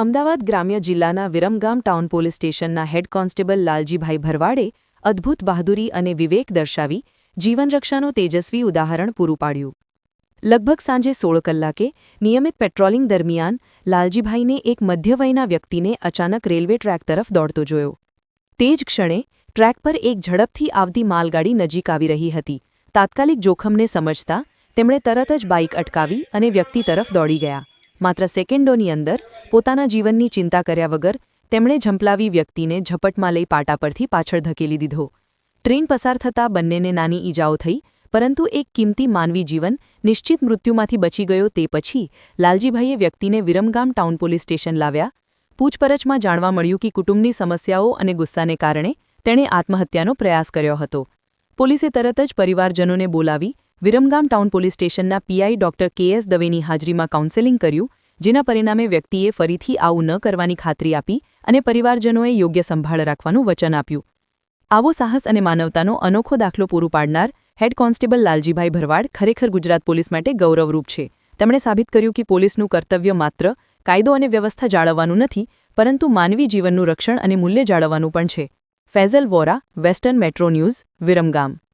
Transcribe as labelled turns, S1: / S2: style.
S1: અમદાવાદ ગ્રામ્ય જિલ્લાના Viramgam town police સ્ટેશનના હેડ કોન્સ્ટેબલ લાલજીભાઈ ભરવાડે અદ્ભુત બહાદુરી અને વિવેક દર્શાવી જીવનરક્ષાનું તેજસ્વી ઉદાહરણ પૂરું પાડ્યું. લગભગ સાંજે સોળ કલાકે નિયમિત પેટ્રોલિંગ દરમિયાન લાલજીભાઈને એક મધ્યવયના વ્યક્તિને અચાનક રેલવે ટ્રેક તરફ દોડતો જોયો. તે જ ક્ષણે ટ્રેક પર એક ઝડપથી આવતી માલગાડી નજીક આવી રહી હતી. તાત્કાલિક જોખમને સમજતા તેમણે તરત જ બાઇક અટકાવી અને વ્યક્તિ તરફ દોડી ગયા. માત્ર સેકન્ડોની અંદર પોતાના જીવનની ચિંતા કર્યા વગર તેમણે ઝંપલાવી વ્યક્તિને ઝપટમાં લઈ પાટા પરથી પાછળ ધકેલી દીધો. ટ્રેન પસાર થતાં બંનેને નાની ઈજાઓ થઈ, પરંતુ એક કિંમતી માનવી જીવન નિશ્ચિત મૃત્યુમાંથી બચી ગયો તે પછી લાલજીભાઈએ વ્યક્તિને વિરમગામ ટાઉન પોલીસ સ્ટેશન લાવ્યા. પૂછપરછમાં જાણવા મળ્યું કે કુટુંબની સમસ્યાઓ અને ગુસ્સાને કારણે તેણે આત્મહત્યાનો પ્રયાસ કર્યો હતો. પોલીસે તરત જ પરિવારજનોને બોલાવી વિરમગામ ટાઉન પોલીસ સ્ટેશનના પીઆઈ ડોક્ટર કે એસ દવેની હાજરીમાં કાઉન્સેલિંગ કર્યું જેના પરિણામે વ્યક્તિએ ફરીથી આવું ન કરવાની ખાતરી આપી અને પરિવારજનોએ યોગ્ય સંભાળ રાખવાનું વચન આપ્યું. આવો સાહસ અને માનવતાનો અનોખો દાખલો પૂરું પાડનાર હેડ કોન્સ્ટેબલ લાલજીભાઈ ભરવાડ ખરેખર ગુજરાત પોલીસ માટે ગૌરવરૂપ છે. તેમણે સાબિત કર્યું કે પોલીસનું કર્તવ્ય માત્ર કાયદો અને વ્યવસ્થા જાળવવાનું નથી, પરંતુ માનવી જીવનનું રક્ષણ અને મૂલ્ય જાળવવાનું પણ છે. Faisal Vora, western metro news, Viramgam.